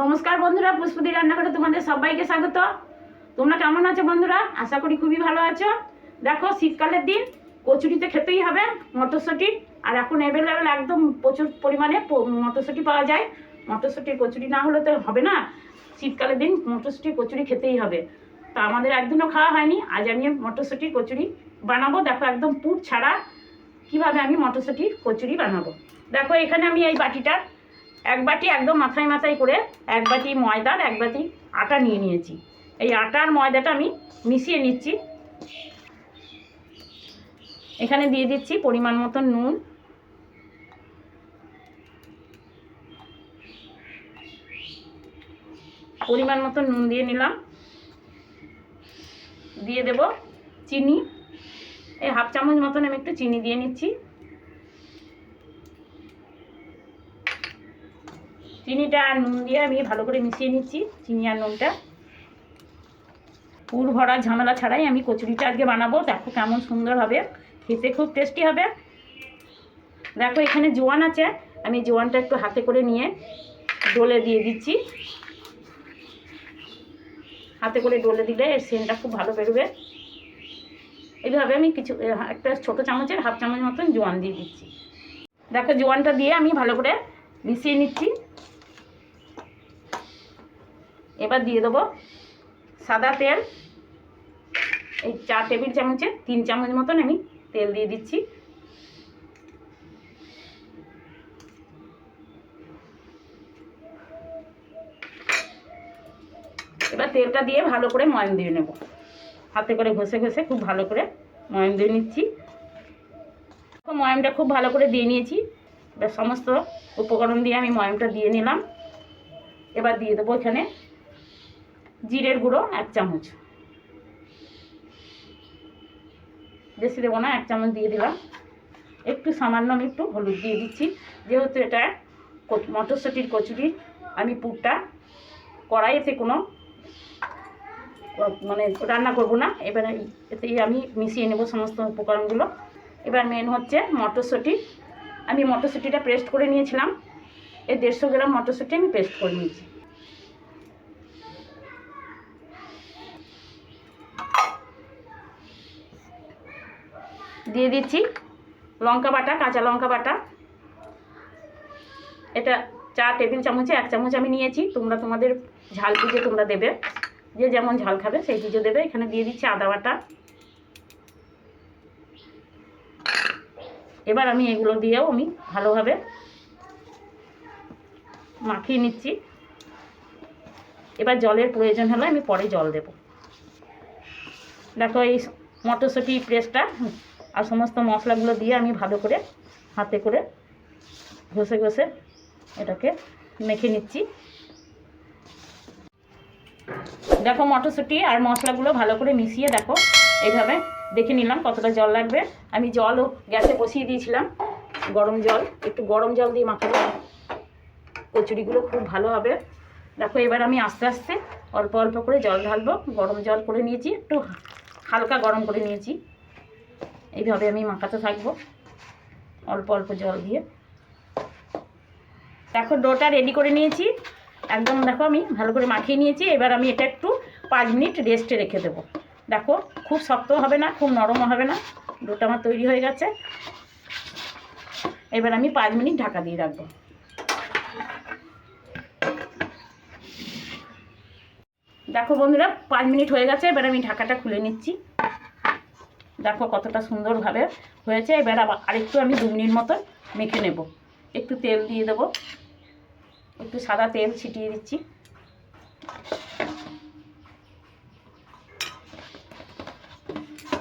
নমস্কার বন্ধুরা, পুষ্পদি রান্নাঘরে তোমাদের সবাইকে স্বাগত। তোমরা কেমন আছো বন্ধুরা? আশা করি খুবই ভালো আছো। দেখো, শীতকালের দিন কচুরিতে খেতেই হবে মটরশুঁটি। আর এখন অ্যাভেলেবেল একদম প্রচুর পরিমাণে মটরশুঁটি পাওয়া যায়। মটরশুঁটির কচুরি না হলে তো হবে না। শীতকালের দিন মটরশুঁটির কচুরি খেতেই হবে। তা আমাদের একদিনও খাওয়া হয়নি। আজ আমি মটরশুঁটির কচুরি বানাবো। দেখো, একদম পুর ছাড়া কীভাবে আমি মটরশুঁটির কচুরি বানাবো। দেখো, এখানে আমি এই বাটিটা এক বাটি একদম মাথায় মাথায় করে এক বাটি ময়দার, এক বাটি আটা নিয়ে নিয়েছি। এই আটা আর ময়দাটা আমি মিশিয়ে নিচ্ছি। এখানে দিয়ে দিচ্ছি পরিমাণ মতো নুন। পরিমাণ মতো নুন দিয়ে নিলাম। দিয়ে দেব চিনি। এই হাফ চামচ মতন আমি একটু চিনি দিয়ে নিচ্ছি। চিনিটা আর নুন দিয়ে আমি ভালো করে মিশিয়ে নিচ্ছি, চিনি আর নুনটা। পুর ভরা ঝামেলা ছাড়াই আমি কচুরিটা আজকে বানাবো, দেখো কেমন সুন্দর হবে। খেতে খুব টেস্টি হবে। দেখো এখানে জোয়ান আছে, আমি জোয়ানটা একটু হাতে করে নিয়ে ডলে দিয়ে দিচ্ছি। হাতে করে ডলে দিলে এর সেন্টটা খুব ভালো বেরোবে। এইভাবে আমি কিছু একটা ছোটো চামচের, হাফ চামচ মতন জোয়ান দিয়ে দিচ্ছি। দেখো জোয়ানটা দিয়ে আমি ভালো করে মিশিয়ে নিচ্ছি। এবার দিয়ে দেবো সাদা তেল। এই চার টেবিল চামচে, তিন চামচ মতন আমি তেল দিয়ে দিচ্ছি। এবার তেলটা দিয়ে ভালো করে ময়ম দিয়ে নেব। হাতে করে ঘষে ঘষে খুব ভালো করে ময়ম দিয়ে নিচ্ছি। ময়মটা খুব ভালো করে দিয়ে নিয়েছি। এবার সমস্ত উপকরণ দিয়ে আমি ময়মটা দিয়ে নিলাম। এবার দিয়ে দেবো এখানে জিরের গুঁড়ো এক চামচ। বেশি দেবো না, এক চামচ দিয়ে দিলাম। একটু সামান্য আমি একটু হলুদ দিয়ে দিচ্ছি। যেহেতু এটা মটরশুঁটির কচুরি, আমি পুরটা কড়াইতে কোনো মানে রান্না করব না। এবারে এতেই আমি মিশিয়ে নেব সমস্ত উপকরণগুলো। এবার মেন হচ্ছে মটরশুঁটি। আমি মটরশুঁটিটা পেস্ট করে নিয়েছিলাম। এই দেড়শো গ্রাম মটরশুঁটি আমি পেস্ট করে নিয়েছি। দিয়ে দিচ্ছি লঙ্কা বাটা, কাঁচা লঙ্কা বাটা। এটা চা টেবিল চামচে, এক চামচ আমি নিয়েছি। তোমরা তোমাদের ঝাল পুজো তোমরা দেবে। যে যেমন ঝাল খাবে সেই পুজো দেবে। এখানে দিয়ে দিচ্ছি আদা বাটা। এবার আমি এগুলো দিয়েও আমি ভালোভাবে মাখিয়ে নিচ্ছি। এবার জলের প্রয়োজন হলে আমি পরে জল দেব। দেখো এই মটরশুঁটি পেস্টটা আর সমস্ত মশলাগুলো দিয়ে আমি ভালো করে হাতে করে ঘষে ঘষে এটাকে মেখে নিচ্ছি। দেখো মটরশুঁটি আর মশলাগুলো ভালো করে মিশিয়ে দেখো। এইভাবে দেখে নিলাম কতটা জল লাগবে। আমি জলও গ্যাসে বসিয়ে দিয়েছিলাম গরম জল। একটু গরম জল দিয়ে মাখাবো। কচুরিগুলো খুব ভালো হবে। দেখো এবার আমি আস্তে আস্তে অল্প অল্প করে জল ঢালবো। গরম জল করে নিয়েছি। একটু হালকা গরম করে নিয়েছি। এইভাবে আমি মাখাতে থাকব। অল্প অল্প জল দিয়ে। দেখো, ডোটা রেডি করে নিয়েছি। একদম দেখো আমি ভালো করে মাখিয়ে নিয়েছি। এবার আমি এটা একটু পাঁচ মিনিট রেস্টে রেখে দেবো। দেখো, খুব শক্ত হবে না, খুব নরমও হবে না। ডোটা আমার তৈরি হয়ে গেছে। এবার আমি পাঁচ মিনিট ঢাকা দিয়ে রাখব। দেখো বন্ধুরা, পাঁচ মিনিট হয়ে গেছে। এবার আমি ঢাকাটা খুলে নিচ্ছি। দেখো কতটা সুন্দরভাবে হয়েছে। এবার আবার আরেকটু আমি দু মিনিট মতো মেখে নেব। একটু তেল দিয়ে দেবো। একটু সাদা তেল ছিটিয়ে দিচ্ছি।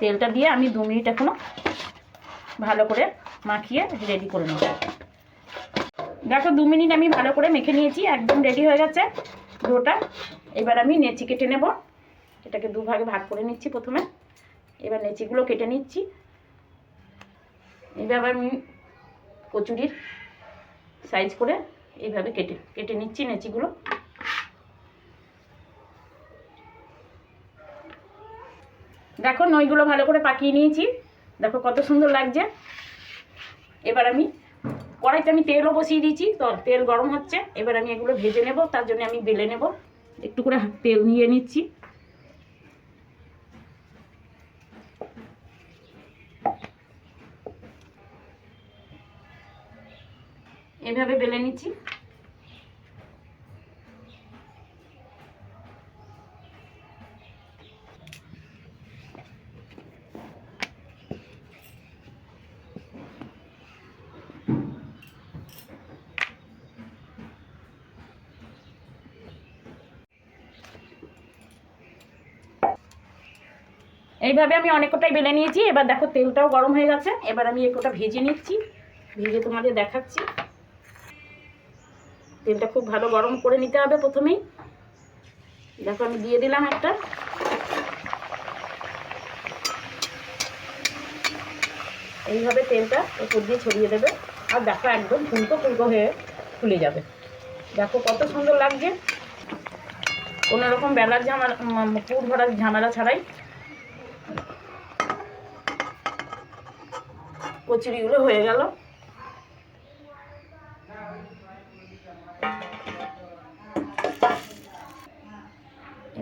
তেলটা দিয়ে আমি দু মিনিট এখনও ভালো করে মাখিয়ে রেডি করে নেব। দেখো দু মিনিট আমি ভালো করে মেখে নিয়েছি, একদম রেডি হয়ে গেছে ডোটা। এবার আমি নেচি কেটে নেব। এটাকে দুভাগে ভাগ করে নিচ্ছি প্রথমে। এবার লেচিগুলো কেটে নিচ্ছি। এইভাবে আমি কচুরির সাইজ করে এইভাবে কেটে কেটে নিচ্ছি লেচিগুলো। দেখো নইগুলো ভালো করে পাকিয়ে নিয়েছি। দেখো কত সুন্দর লাগছে। এবার আমি কড়াইতে আমি তেলও বসিয়ে দিয়েছি। তো তেল গরম হচ্ছে। এবার আমি এগুলো ভেজে নেব, তার জন্য আমি বেলে নেব। একটু করে তেল নিয়ে নিচ্ছি। এভাবে বেলে নিচ্ছি। এইভাবে আমি অনেক কটাই বেলে নিয়েছি। এবার দেখো তেলটাও গরম হয়ে গেছে। এবার আমি এই কটা ভেজে নিচ্ছি। ভেজে তোমাদের দেখাচ্ছি। তেলটা খুব ভালো গরম করে নিতে হবে প্রথমেই। দেখো, আমি দিয়ে দিলাম একটা। এইভাবে তেলটা উপর দিয়ে ছড়িয়ে দেবে। আর দেখো, একদম ফুলকো ফুলকো হয়ে ফুলে যাবে। দেখো, কত সুন্দর লাগছে। কোনো রকম বেলার ঝামেলা পুর ভরার ঝামেলা ছাড়াই কচুরিগুলো হয়ে গেল।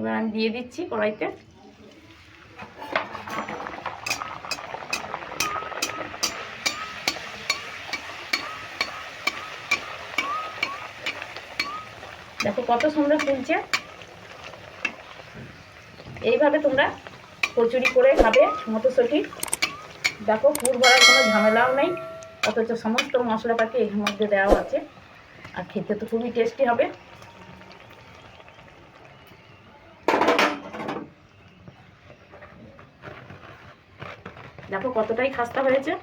এবার আমি দিয়ে দিচ্ছি কড়াইতে। দেখো কত সুন্দর ফুলছে। এইভাবে তোমরা কচুরি করে খাবে মটরশুঁটি। দেখো পুর ভরার কোনো ঝামেলাও নেই, অথচ সমস্ত মশলাপাতি এর মধ্যে দেওয়া আছে। আর খেতে তো খুবই টেস্টি হবে। দেখো কতটাই খাস্তা হয়েছে।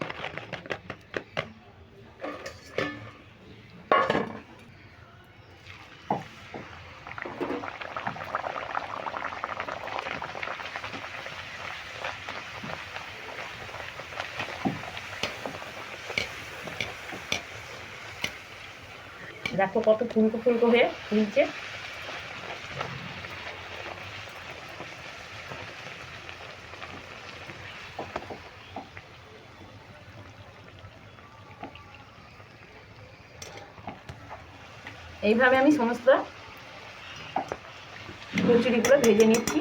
দেখো কত ফুলকো ফুলকো হয়ে ফুলছে। এইভাবে আমি সমস্ত কচুরিগুলো ভেজে নিচ্ছি।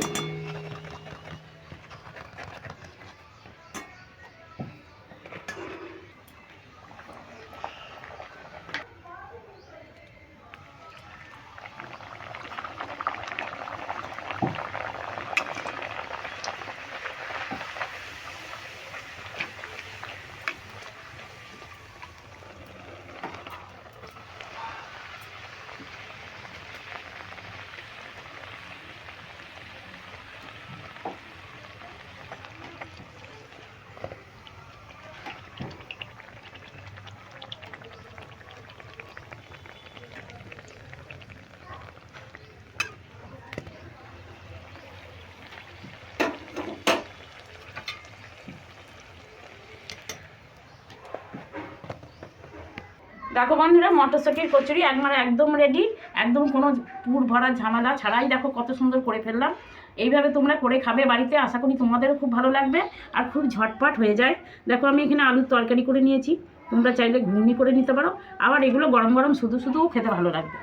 দেখো বন্ধুরা, মটরশুঁটির কচুরি একবার একদম রেডি একদম কোনো পুর ভরা ঝামেলা ছাড়াই দেখো কত সুন্দর করে ফেললাম। এইভাবে তোমরা করে খাবে বাড়িতে, আশা করি তোমাদেরও খুব ভালো লাগবে আর খুব ঝটপট হয়ে যায়। দেখো আমি এখানে আলুর তরকারি করে নিয়েছি, তোমরা চাইলে ঘুগনি করে নিতে পারো। আবার এগুলো গরম গরম শুধু শুধুও খেতে ভালো লাগবে।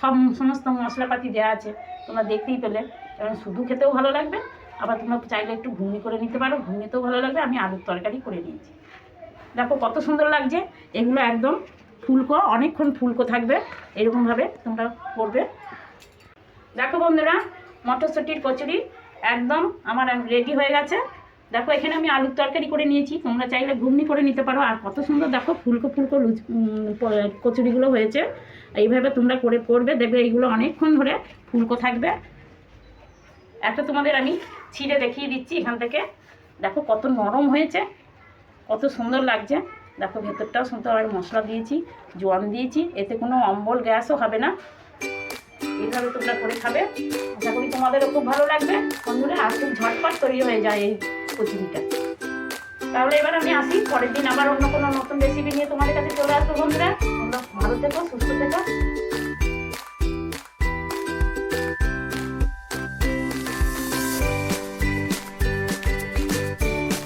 সব সমস্ত মশলাপাতি দেওয়া আছে, তোমরা দেখতেই পেলে। কারণ শুধু খেতেও ভালো লাগবে, আবার তোমরা চাইলে একটু ঘুগনি করে নিতে পারো, ঘুগনিতেও ভালো লাগবে। আমি আলুর তরকারি করে নিয়েছি। দেখো কত সুন্দর লাগছে, এগুলো একদম ফুলকো, অনেকক্ষণ ফুলকো থাকবে, এরকমভাবে তোমরা করবে। দেখো বন্ধুরা, মটরশুঁটির কচুরি একদম আমার রেডি হয়ে গেছে। দেখো, এখানে আমি আলুর তরকারি করে নিয়েছি, তোমরা চাইলে ঘুগনি করে নিতে পারো। আর কত সুন্দর দেখো, ফুলকো ফুলকো লুচ কচুরিগুলো হয়েছে। এইভাবে তোমরা করে করবে, দেখবে এইগুলো অনেকক্ষণ ধরে ফুলকো থাকবে। একটা তোমাদের আমি ছিঁড়ে দেখিয়ে দিচ্ছি এখান থেকে। দেখো, কত নরম হয়েছে, কত সুন্দর লাগছে। দেখো ভেতরটাও সুন্দর আর মশলা দিয়েছি, জোয়ান দিয়েছি, এতে কোনো অম্বল গ্যাসও হবে না। এইভাবে তোমরা করে খাবে। আশা করি তোমাদেরও খুব ভালো লাগবে। বন্ধুরা, আর খুব ঝটপট তৈরি হয়ে যায় এই কচুরিটা। তাহলে এবার আমি আসি, পরের দিন আবার অন্য কোনো নতুন রেসিপি নিয়ে তোমাদের কাছে চলে আসব বন্ধুরা। তোমরা ভালো থেকো, সুস্থ থেকো।